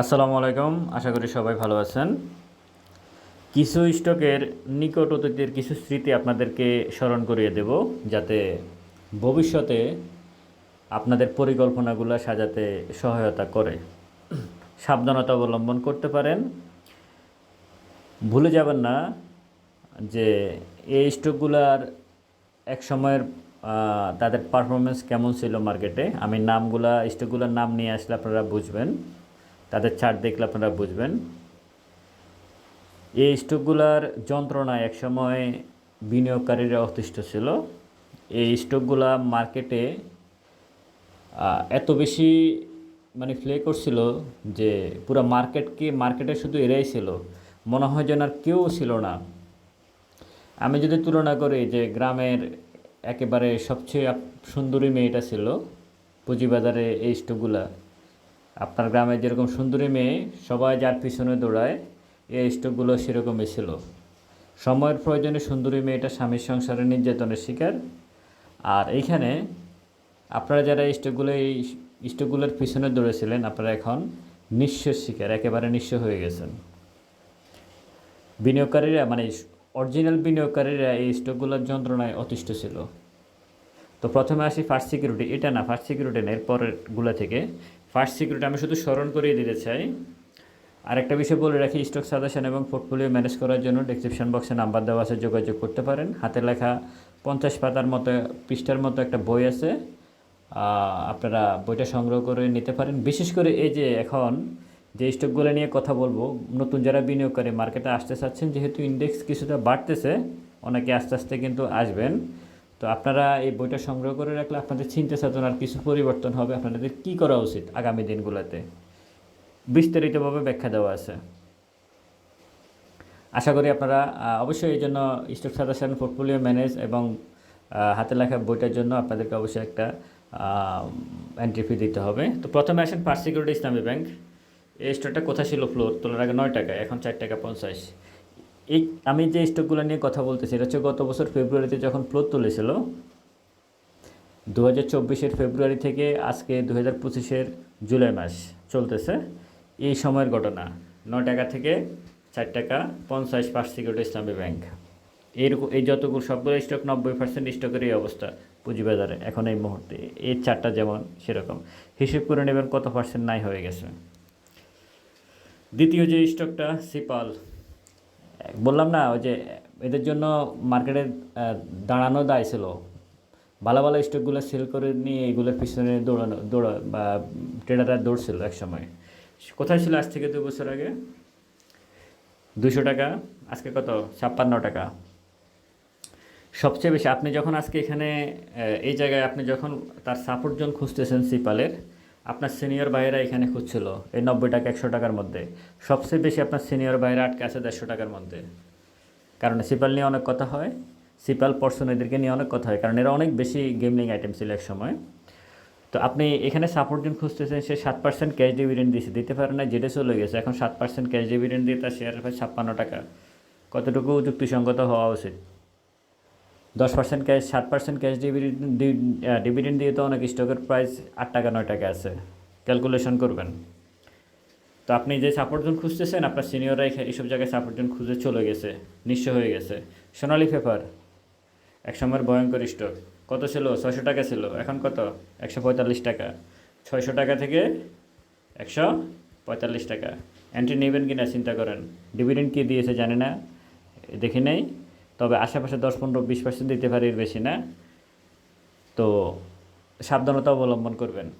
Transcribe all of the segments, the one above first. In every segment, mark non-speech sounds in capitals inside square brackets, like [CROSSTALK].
আসসালামু আলাইকুম, আশা করি সবাই ভালো আছেন। কিছু স্টকের নিকট অতীতের কিছু স্মৃতি আপনাদেরকে স্মরণ করিয়ে দেব, যাতে ভবিষ্যতে আপনাদের পরিকল্পনাগুলো সাজাতে সহায়তা করে। সাবধানতা অবলম্বন করতে পারেন। ভুলে যাবেন না যে এই স্টকগুলার এক সময়ের তাদের পারফরমেন্স কেমন ছিল মার্কেটে আমি নামগুলা, স্টকগুলোর নাম নিয়ে আসলে আপনারা বুঝবেন। তাদের চার্ট দেখলে আপনারা বুঝবেন। এই স্টকগুলার যন্ত্রণায় একসময় বিনিয়োগকারীরা অতিষ্ঠ ছিল। এই স্টকগুলা মার্কেটে এত বেশি মানে প্লে করছিল যে পুরো মার্কেটকে মার্কেটে শুধু এরাই ছিল। মনে হয় যেন আর কেউ ছিল না। আমি যদি তুলনা করি যে গ্রামের একেবারে সবচেয়ে সুন্দরী মেয়েটা ছিল পুঁজিবাজারে এই স্টকগুলা আপনার গ্রামে যেরকম সুন্দরী মেয়ে, সবাই যার পিছনে দৌড়ায়, এই স্টকগুলো সেরকমই ছিল। সময়ের প্রয়োজনে সুন্দরী মেয়েটা স্বামীর সংসারে নির্যাতনের শিকার। আর এইখানে আপনারা যারা স্টকগুলো, এই স্টকগুলোর পিছনে দৌড়েছিলেন, আপনারা এখন নিঃস্বের শিকার, একেবারে নিঃস্ব হয়ে গেছেন। বিনিয়োগকারীরা মানে অরিজিনাল বিনিয়োগকারীরা এই স্টকগুলোর যন্ত্রণায় অতিষ্ঠ ছিল। তো প্রথমে আসি ফার্স্ট সিকিউরিটি, এটা না, ফার্স্ট সিকিউরিটি না, এরপরেরগুলো থেকে। ফার্স্ট সিকিউরিটি আমি শুধু স্মরণ করিয়ে দিতে চাই। আরেকটা বিষয় বলে রাখি, স্টক সাজেশন এবং পোর্টফোলিও ম্যানেজ করার জন্য ডেসক্রিপশন বক্সে নাম্বার দেওয়া আছে, যোগাযোগ করতে পারেন। হাতে লেখা পঞ্চাশ পাতার মতো, পৃষ্ঠার মতো একটা বই আছে। আপনারা বইটা সংগ্রহ করে নিতে পারেন। বিশেষ করে এই যে এখন যে স্টকগুলো নিয়ে কথা বলব, নতুন যারা বিনিয়োগকারী মার্কেটে আসতে চাচ্ছেন, যেহেতু ইন্ডেক্স কিছুটা বাড়তেছে, অনেকে আস্তে আস্তে কিন্তু আসবেন। তো আপনারা এই বইটা সংগ্রহ করে রাখলে আপনাদের চিন্তা চেতনার কিছু পরিবর্তন হবে। আপনাদের কী করা উচিত আগামী দিনগুলোতে? বিস্তারিতভাবে ব্যাখ্যা দেওয়া আছে। আশা করি আপনারা অবশ্যই এই জন্য স্টক সাজেশন, পোর্টফোলিও ম্যানেজ এবং হাতে লেখা বইটার জন্য আপনাদেরকে অবশ্যই একটা এন্ট্রি ফি দিতে হবে। তো প্রথমে আসেন ফার্স্ট সিকিউরিটি ইসলামী ব্যাংক এই স্টকটা কোথায় ছিল ফ্লোর তোলার আগে নয় টাকা এখন চার টাকা পঞ্চাশ। এই আমি যে স্টকগুলো নিয়ে কথা বলতেছি এটা হচ্ছে গত বছর ফেব্রুয়ারিতে যখন ফ্লোর তুলেছিল দু হাজার চব্বিশের ফেব্রুয়ারি থেকে আজকে দু হাজার পঁচিশের জুলাই মাস চলতেছে। এই সময়ের ঘটনা ন টাকা থেকে চার টাকা পঞ্চাশ ফার্স্ট সিকিউরিটি ইসলামী ব্যাংক। এইরকম, এই যতগুলো সবগুলো স্টক, নব্বই পার্সেন্ট স্টকের এই অবস্থা পুঁজিবাজারে এখন এই মুহূর্তে। এই চারটা যেমন সেরকম। হিসেব করে নেবেন কত পার্সেন্ট নাই হয়ে গেছে। দ্বিতীয় যে স্টকটা, সিপাল বললাম না, ওই যে এদের জন্য মার্কেটে দাঁড়ানো দায় ছিল। ভালো ভালো স্টকগুলো সেল করে নিয়ে এগুলোর পিছনে দৌড়ানো, দৌড়া, বা ট্রেডাররা দৌড়ছিল এক সময় কোথায় ছিল আজ থেকে দু বছর আগে? দুশো টাকা, আজকে কত? ছাপ্পান্ন টাকা। সবচেয়ে বেশি, আপনি যখন আজকে এখানে এই জায়গায় আপনি যখন তার সাপোর্ট জোন খুঁজতেছেন সিপালের আপনার সিনিয়র ভাইয়েরা এখানে খুঁজছিল এই নব্বই টাকা, একশো টাকার মধ্যে। সবচেয়ে বেশি আপনার সিনিয়র ভাইয়েরা আটকে আছে দেড়শো টাকার মধ্যে। কারণ সিপাল নিয়ে অনেক কথা হয়, সিপাল, পর্সন এদেরকে নিয়ে অনেক কথা হয়, কারণ এরা অনেক বেশি গেমলিং আইটেম ছিল এক সময় তো আপনি এখানে সাপোর্ট জোন খুঁজতেছেন, সে সাত পার্সেন্ট ক্যাশ ডিভিডেন্ড দিয়েছে, দিতে পারে না যেটা চলে গেছে। এখন সাত পার্সেন্ট ক্যাশ ডিভিডেন্ড দিয়ে তার শেয়ার হয় ছাপ্পান্ন টাকা। কতটুকু যুক্তিসঙ্গত হওয়া উচিত? দশ পার্সেন্ট ক্যাশ সাত পার্সেন্ট ক্যাশ ডিভিডেন্ড ডিভিডেন্ড দিয়ে তো অনেক স্টকের প্রাইস আট টাকা, নয় টাকা আছে। ক্যালকুলেশন করবেন। তো আপনি যে সাপোর্ট জোন খুঁজতেছেন, আপনার সিনিয়ররা এইসব জায়গায় সাপোর্ট জোন খুঁজে চলে গেছে, নিঃস্ব হয়ে গেছে। সোনালি পেপার এক সময়ের ভয়ঙ্কর স্টক কত ছিল? ছয়শো টাকা ছিল। এখন কত? একশো পঁয়তাল্লিশ টাকা। ছয়শো টাকা থেকে একশো পঁয়তাল্লিশ টাকা। এন্ট্রি নেবেন কিনা চিন্তা করেন। ডিভিডেন্ড কী দিয়েছে জানি না। দেখি নেই। তবে আশেপাশে দশ পনেরো, বিশ পার্সেন্ট দিতে পারে এর বেশি না। তো সাবধানতা অবলম্বন করবেন।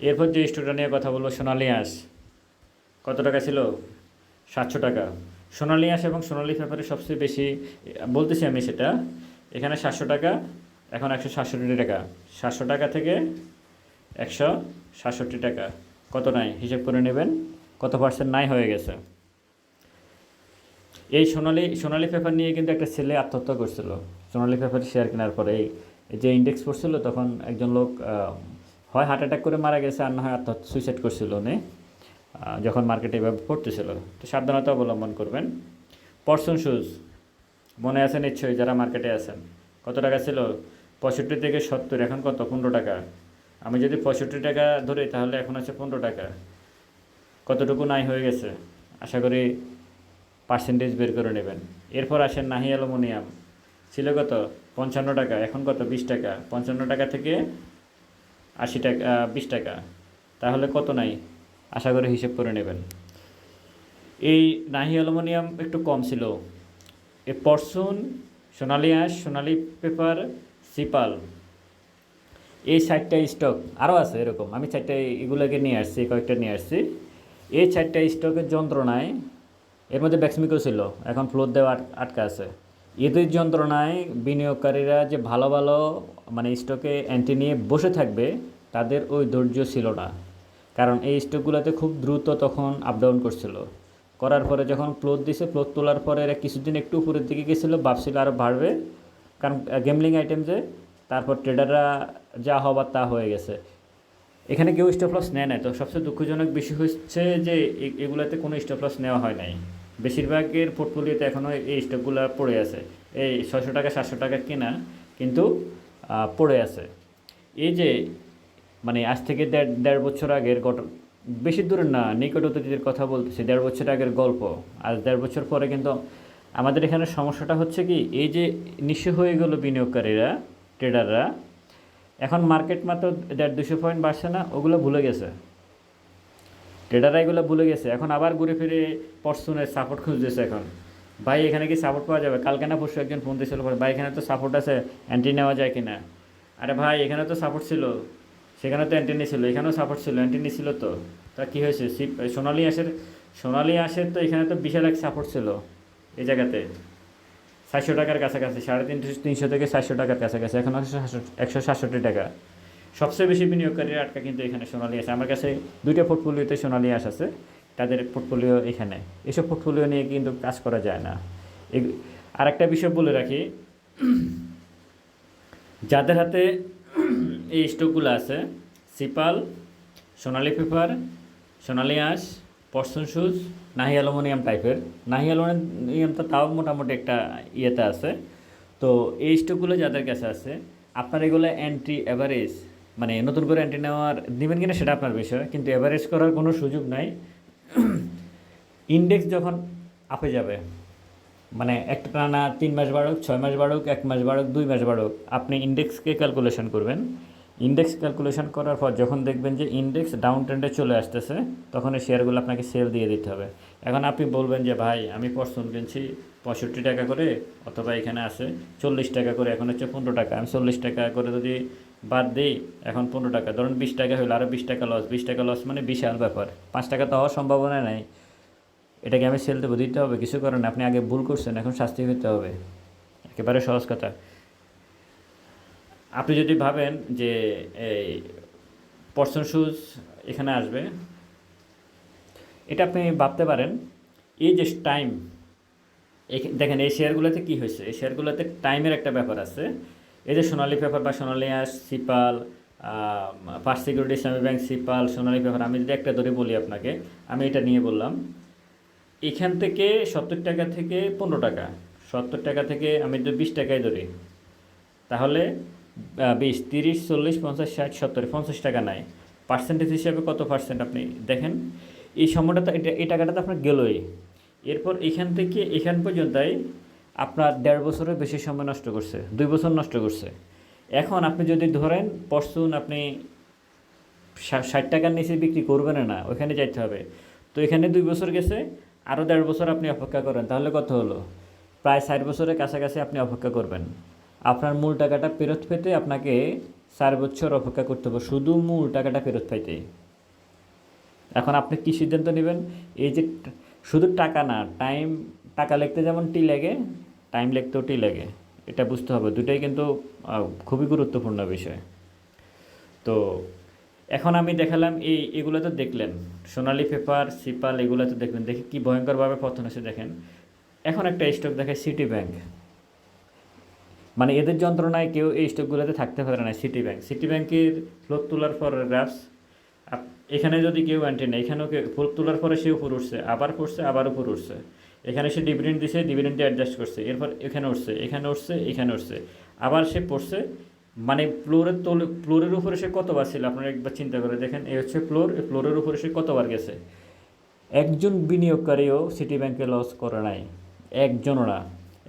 এরপর যে স্টুডেন্ট নিয়ে কথা বলব, সোনালি আঁশ। কত টাকা ছিল? সাতশো টাকা। সোনালি আঁশ এবং সোনালি পেপারে সবচেয়ে বেশি, বলতেছি আমি সেটা, এখানে সাতশো টাকা, এখন একশো সাতষট্টি টাকা। সাতশো টাকা থেকে একশো সাতষট্টি টাকা। কত নাই? হিসেব করে নেবেন। কত পার্সেন্ট নাই হয়ে গেছে? এই সোনালি সোনালি পেপার নিয়ে কিন্তু একটা ছেলে আত্মহত্যা করছিল। সোনালি পেপার শেয়ার কেনার পরে এই যে ইন্ডেক্স পড়ছিল তখন একজন লোক হয় হার্ট অ্যাটাক করে মারা গেছে আর না হয় আত্মহত্যা সুইসাইড করছিল আহ, যখন মার্কেটে এভাবে পড়তেছিল। তো সাবধানতা অবলম্বন করবেন। পরশন শুজ মনে আছে নিশ্চয়ই যারা মার্কেটে আছেন? কত টাকা ছিল? পঁয়ষট্টি থেকে সত্তর এখন কত? পনেরো টাকা। আমি যদি পঁয়ষট্টি টাকা ধরি তাহলে এখন আছে পনেরো টাকা। কতটুকু নাই হয়ে গেছে? আশা করি পার্সেন্টেজ বের করে নেবেন। এরপর আসেন নাহি অ্যালুমিনিয়াম। ছিল কত? পঞ্চান্ন টাকা। এখন কত? বিশ টাকা। পঞ্চান্ন টাকা থেকে আশি টাকা বিশ টাকা। তাহলে কত নাই? আশা করে হিসেব করে নেবেন। এই নাহি অ্যালুমিনিয়াম একটু কম ছিল। এ পরশুন সোনালি আঁশ, সোনালি পেপার, সিপাল। এই চারটা স্টক আরও আছে এরকম। আমি চারটা এগুলোকে নিয়ে আসছি, কয়েকটা নিয়ে আসছি। এই চারটা স্টকের যন্ত্রণায় এর মধ্যে ব্যাক্সমিকও ছিল, এখন ফ্লোর দেওয়া আটকা আছে। এদের যন্ত্রণায় বিনিয়োগকারীরা যে ভালো ভালো মানে স্টকে অ্যান্টি নিয়ে বসে থাকবে, তাদের ওই ধৈর্য ছিল না। কারণ এই স্টকগুলোতে খুব দ্রুত তখন আপ ডাউন করছিল। করার পরে যখন ফ্লোর দিছে ফ্লোর তোলার পরে এরা কিছুদিন একটু উপরের দিকে গেছিল, ভাবছিল আরও বাড়বে। কারণ গেমলিং আইটেম যে, তারপর ট্রেডাররা যা হবার তা হয়ে গেছে। এখানে কেউ স্টপ লস নেয় নাই। তো সবচেয়ে দুঃখজনক বিষয় হচ্ছে যে এগুলাতে কোনো স্টপ লস নেওয়া হয় নাই। বেশিরভাগের পোর্টফোলিওতে এখনও এই স্টকগুলো পড়ে আছে। এই ছয়শো টাকা, সাতশো টাকা কেনা কিন্তু পড়ে আছে। এই যে মানে আজ থেকে দেড় দেড় বছর আগের ঘট বেশি দূরের না, নিকট অতীতের কথা বলতেছি, দেড় বছর আগের গল্প। আজ দেড় বছর পরে কিন্তু আমাদের এখানে সমস্যাটা হচ্ছে কি, এই যে নিঃস্ব হয়ে গেল বিনিয়োগকারীরা ট্রেডাররা এখন মার্কেট মাত্র দেড়, দুশো পয়েন্ট বাড়ছে না, ওগুলো ভুলে গেছে। ট্রেডাররা এগুলো ভুলে গেছে। এখন আবার ঘুরে ফিরে পরশুনের সাপোর্ট খুঁজতেছে এখন। ভাই, এখানে কি সাপোর্ট পাওয়া যাবে? কালকে না পরশু একজন ফোন দিয়েছিল ভাই, এখানে তো সাপোর্ট আছে অ্যান্টি নেওয়া যায় কিনা? আরে ভাই, এখানে তো সাপোর্ট ছিল। সেখানে তো অ্যান্টিনি ছিল, এখানেও সাপোর্ট ছিল অ্যান্টি ছিল তো। তা কী হয়েছে? সিপ সোনালি আঁশের সোনালি আঁশের তো এখানে তো বিশাল এক সাপোর্ট ছিল এই জায়গাতে। সাতশো টাকার কাছাকাছি, সাড়ে তিনশো তিনশো থেকে সাতশো টাকার কাছাকাছি, এখন একশো সাতষট্টি টাকা। সবচেয়ে বেশি বিনিয়োগকারীর আটকা কিন্তু এখানে সোনালি আসে আমার কাছে দুইটা পোর্টফোলিওতে সোনালি আস আছে, তাদের পোর্টফোলিও এখানে। এসব পোর্টফোলিও নিয়ে কিন্তু কাজ করা যায় না। আর একটা বিষয় বলে রাখি, যাদের হাতে এই স্টকগুলো আছে, সিপাল, সোনালি পেপার, সোনালি আঁশ, পর্সন শুজ, নাহি অ্যালুমিনিয়াম টাইপের। নাহি অ্যালুমিনিয়ামটা তাও মোটামুটি একটা ইয়েতে আছে। তো এই স্টকগুলো যাদের কাছে আছে, আপনার এগুলো অ্যান্টি অ্যাভারেজ মানে নতুন করে অ্যান্টি নেওয়ার, দিবেন কিনা সেটা আপনার বিষয়, কিন্তু অ্যাভারেজ করার কোনো সুযোগ নাই। ইন্ডেক্স যখন আপে যাবে মানে একটা টানা তিন মাস বাড়ুক, ছয় মাস বাড়ুক, এক মাস বাড়ুক, দুই মাস বাড়ুক, আপনি ইন্ডেক্সকে ক্যালকুলেশন করবেন। ইন্ডেক্স ক্যালকুলেশন করার পর যখন দেখবেন যে ইন্ডেক্স ডাউন ট্রেন্ডে চলে আসতেছে, তখন এই শেয়ারগুলো আপনাকে সেল দিয়ে দিতে হবে। এখন আপনি বলবেন যে, ভাই, আমি পরশুন কিনছি পঁয়ষট্টি টাকা করে, অথবা এখানে আছে চল্লিশ টাকা করে, এখন হচ্ছে পনেরো টাকা। আমি চল্লিশ টাকা করে যদি বাদ দিই, এখন পনেরো টাকা। ধরুন বিশ টাকা হলো আরও বিশ টাকা লস বিশ টাকা লস মানে বিশাল ব্যাপার। পাঁচ টাকা তো হওয়ার সম্ভাবনা নাই। এটাকে আমি সেল দেবো, দিতে হবে। কিছু করেন আপনি আগে ভুল করছেন, এখন শাস্তি হতে হবে। একেবারে সহজ কথা। আপনি যদি ভাবেন যে, এই পর্সন শুজ এখানে আসবে, এটা আপনি ভাবতে পারেন, এই যে টাইম দেখেন, এই শেয়ারগুলোতে কী হয়েছে? এই শেয়ারগুলোতে টাইমের একটা ব্যাপার আছে। এই যে সোনালী পেপার বা সোনালী আঁশ, সিপাল ফার্স্ট সিকিউরিটি, ইসলামী ব্যাংক, সিপাল, সোনালী পেপার, আমি যদি একটা ধরে বলি আপনাকে, আমি এটা নিয়ে বললাম, এখান থেকে সত্তর টাকা থেকে পনেরো টাকা, সত্তর টাকা থেকে আমি যদি বিশ টাকায় ধরি, তাহলে বিশ, তিরিশ, চল্লিশ, পঞ্চাশ, ষাট, সত্তর, পঞ্চাশ টাকা নাই। পার্সেন্টেজ হিসাবে কত পার্সেন্ট আপনি দেখেন? এই সময়টা তো এটা, এই টাকাটা তো আপনার গেলোই। এরপর এখান থেকে, এখান পর্যন্তই আপনার দেড় বছরের বেশি সময় নষ্ট করছে, দুই বছর নষ্ট করছে। এখন আপনি যদি ধরেন পরশুন আপনি ষাট টাকার নিচে বিক্রি করবেন না, ওইখানে যাইতে হবে। তো এখানে দুই বছর গেছে আরও দেড় বছর আপনি অপেক্ষা করেন, তাহলে কত হলো? প্রায় ষাট বছরের কাছাকাছি আপনি অপেক্ষা করবেন। আপনার মূল টাকাটা ফেরত পেতে আপনাকে চার বছর অপেক্ষা করতে হবে, শুধু মূল টাকাটা ফেরত পাইতে। এখন আপনি কী সিদ্ধান্ত নেবেন? এই যে শুধু টাকা না, টাইম, টাকা লিখতে যেমন টি লাগে টাইম লিখতেও টি লাগে। এটা বুঝতে হবে। দুটাই কিন্তু খুবই গুরুত্বপূর্ণ বিষয়। তো এখন আমি দেখালাম এই, এগুলো তো দেখলেন। সোনালি পেপার সিপাল, এগুলো তো দেখলেন। দেখি কি ভয়ঙ্করভাবে পতন হয়েছে দেখেন। এখন একটা স্টক দেখে সিটি ব্যাংক মানে এদের যন্ত্রণায় কেউ এই স্টকগুলোতে থাকতে পারে না সিটি ব্যাংক সিটি ব্যাংকের ফ্লোর তোলার পর গ্রাফস এখানে যদি কেউ অ্যান্টি নেই এখানেও কেউ ফ্লোর তোলার পরে সে উপর উঠছে, আবার পড়ছে আবার উপর উঠছে। এখানে সে ডিভিডেন্ড দিছে ডিভিডেন্ডে অ্যাডজাস্ট করছে। এরপর এখানে উঠছে এখানে উঠছে এখানে উঠছে। আবার সে পড়ছে মানে ফ্লোরের তোল ফ্লোরের উপরে সে কতবার ছিল? আপনারা একবার চিন্তা করে দেখেন, এই হচ্ছে ফ্লোর ফ্লোরের উপরে সে কতবার গেছে? একজন বিনিয়োগকারীও সিটি ব্যাংকে লস করে নাই। একজনও না।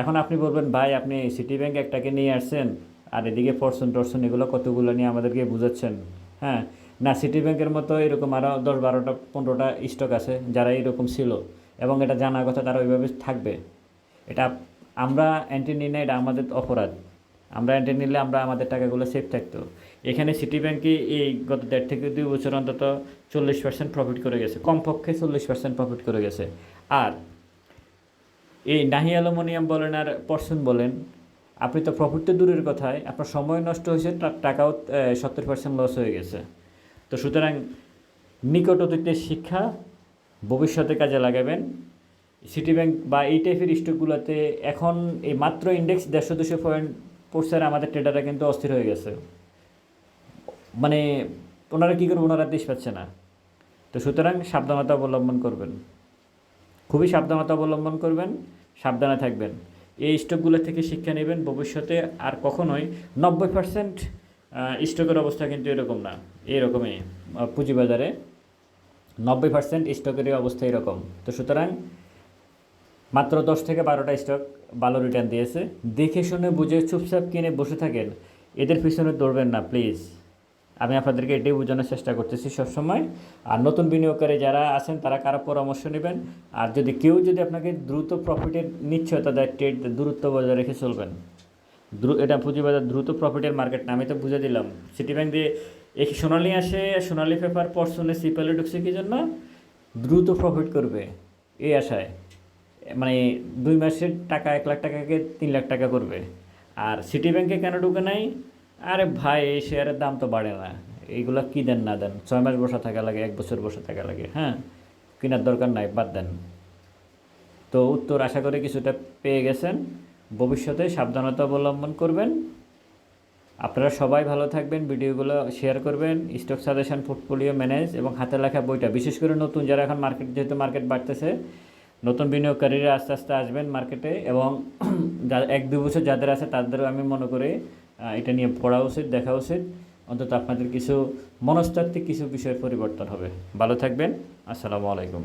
এখন আপনি বলবেন, ভাই, আপনি সিটি ব্যাংক একটাকে নিয়ে আসছেন, আর এদিকে ফরসন টরসন এগুলো কতগুলো নিয়ে আমাদেরকে বুঝাচ্ছেন? হ্যাঁ? না সিটি ব্যাংকের মতো এরকম আরও দশ বারোটা, পনেরোটা স্টক আছে, যারা এরকম ছিল। এবং এটা জানার কথা তারা ওইভাবে থাকবে। এটা আমরা অ্যান্টি নিই না, এটা আমাদের অপরাধ। আমরা অ্যান্টি নিলে আমরা আমাদের টাকাগুলো সেফ থাকতো। এখানে সিটি ব্যাংকে এই গত দেড় থেকে দুই বছর অন্তত চল্লিশ পার্সেন্ট প্রফিট করে গেছে। কমপক্ষে চল্লিশ পার্সেন্ট প্রফিট করে গেছে। আর এই নাহি অ্যালুমিনিয়াম বলেন আর পর্সন বলেন, আপনি তো প্রফিট তো দূরের কথায় আপনার সময় নষ্ট হয়েছে টাকাও সত্তর পার্সেন্ট লস হয়ে গেছে। তো সুতরাং নিকট অতীতের শিক্ষা ভবিষ্যতে কাজে লাগাবেন। সিটি ব্যাংক বা এই টাইপের স্টকগুলোতে এখন এই মাত্র ইন্ডেক্স দেড়শো দুশো পয়েন্ট পড়ছে আমাদের ট্রেডাররা কিন্তু অস্থির হয়ে গেছে। মানে ওনারা কী করবে ওনারা দেশ পাচ্ছে না। তো সুতরাং সাবধানতা অবলম্বন করবেন। খুবই সাবধানতা অবলম্বন করবেন, সাবধানে থাকবেন। এই স্টকগুলো থেকে শিক্ষা নেবেন, ভবিষ্যতে আর কখনোই নব্বই পার্সেন্ট স্টকের অবস্থা কিন্তু এরকম না। এরকমই পুঁজিবাজারে। নব্বই পার্সেন্ট স্টকের অবস্থা এরকম। তো সুতরাং মাত্র দশ থেকে বারোটা স্টক ভালো রিটার্ন দিয়েছে। দেখে শুনে বুঝে চুপচাপ কিনে বসে থাকেন। এদের পিছনে দৌড়বেন না প্লিজ আমি আপনাদেরকে এটাই বোঝানোর চেষ্টা করতেছি সবসময়। আর নতুন বিনিয়োগকারী যারা আছেন, তারা কারও পরামর্শ নেবেন। আর যদি কেউ যদি আপনাকে দ্রুত প্রফিটের নিশ্চয়তা দেয় ট্রেড দূরত্ব বজায় রেখে চলবেন। দ্রু এটা পুঁজিবাজার দ্রুত প্রফিটের মার্কেট না, আমি তো বুঝে দিলাম। সিটি ব্যাংক দিয়ে এই সোনালি আসে? সোনালি পেপার পরশনে সিপালে ঢুকছে কি জন্য? দ্রুত প্রফিট করবে। এই আশায়। মানে দুই মাসের টাকা, এক লাখ টাকাকে তিন লাখ টাকা করবে। আর সিটি ব্যাংকে কেন ঢুকে নাই? আরে ভাই, এই শেয়ারের দাম তো বাড়ে না। এইগুলো কী দেন, না দেন? ছয় মাস বসা থাকা লাগে, এক বছর বসে থাকা লাগে হ্যাঁ? কেনার দরকার নাই, বাদ দেন। তো উত্তর আশা করি কিছুটা পেয়ে গেছেন। ভবিষ্যতে সাবধানতা অবলম্বন করবেন। আপনারা সবাই ভালো থাকবেন, ভিডিওগুলো শেয়ার করবেন স্টক সাজেশন পোর্টফোলিও ম্যানেজ এবং হাতে লেখা বইটা, বিশেষ করে নতুন যারা এখন মার্কেট যেহেতু মার্কেট বাড়তেছে, নতুন বিনিয়োগকারীরা আস্তে আস্তে আসবেন মার্কেটে এবং [CLEARS THROAT] এক দু বছর যাদের আছে তাদেরও আমি মনে করি এটা নিয়ে পড়া উচিত, দেখা উচিত। অন্তত আপনাদের কিছু মনস্তাত্ত্বিক কিছু বিষয়ের পরিবর্তন হবে। ভালো থাকবেন, আসসালামু আলাইকুম।